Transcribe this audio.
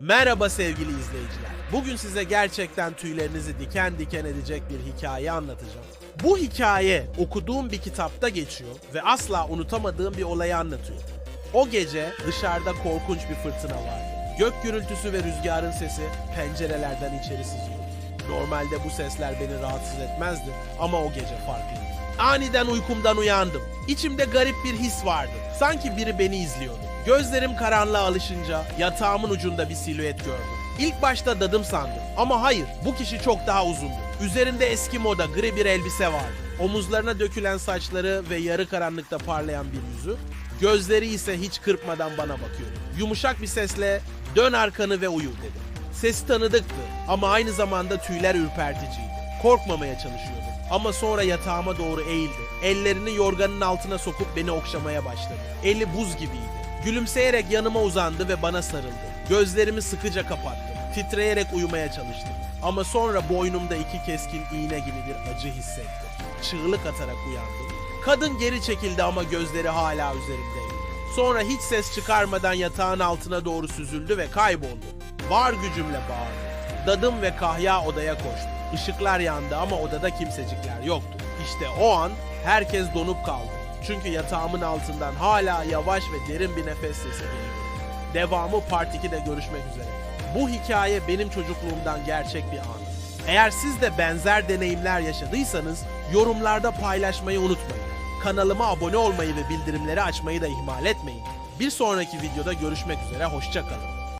Merhaba sevgili izleyiciler. Bugün size gerçekten tüylerinizi diken diken edecek bir hikaye anlatacağım. Bu hikaye okuduğum bir kitapta geçiyor ve asla unutamadığım bir olayı anlatıyor. O gece dışarıda korkunç bir fırtına vardı. Gök gürültüsü ve rüzgarın sesi pencerelerden içeri sızıyordu. Normalde bu sesler beni rahatsız etmezdi ama o gece farklıydı. Aniden uykumdan uyandım. İçimde garip bir his vardı. Sanki biri beni izliyordu. Gözlerim karanlığa alışınca yatağımın ucunda bir silüet gördüm. İlk başta dadım sandım ama hayır bu kişi çok daha uzundu. Üzerinde eski moda gri bir elbise vardı. Omuzlarına dökülen saçları ve yarı karanlıkta parlayan bir yüzü. Gözleri ise hiç kırpmadan bana bakıyordu. Yumuşak bir sesle dön arkanı ve uyu dedi. Sesi tanıdıktı ama aynı zamanda tüyler ürperticiydi. Korkmamaya çalışıyordum ama sonra yatağıma doğru eğildi. Ellerini yorganın altına sokup beni okşamaya başladı. Eli buz gibiydi. Gülümseyerek yanıma uzandı ve bana sarıldı. Gözlerimi sıkıca kapattım. Titreyerek uyumaya çalıştım. Ama sonra boynumda iki keskin iğne gibi bir acı hissettim. Çığlık atarak uyandım. Kadın geri çekildi ama gözleri hala üzerimdeydi. Sonra hiç ses çıkarmadan yatağın altına doğru süzüldü ve kayboldu. Var gücümle bağırdım. Dadım ve Kahya odaya koştu. Işıklar yandı ama odada kimsecikler yoktu. İşte o an herkes donup kaldı. Çünkü yatağımın altından hala yavaş ve derin bir nefes sesi geliyordu. Devamı Part 2'de görüşmek üzere. Bu hikaye benim çocukluğumdan gerçek bir an. Eğer siz de benzer deneyimler yaşadıysanız yorumlarda paylaşmayı unutmayın. Kanalıma abone olmayı ve bildirimleri açmayı da ihmal etmeyin. Bir sonraki videoda görüşmek üzere, hoşçakalın.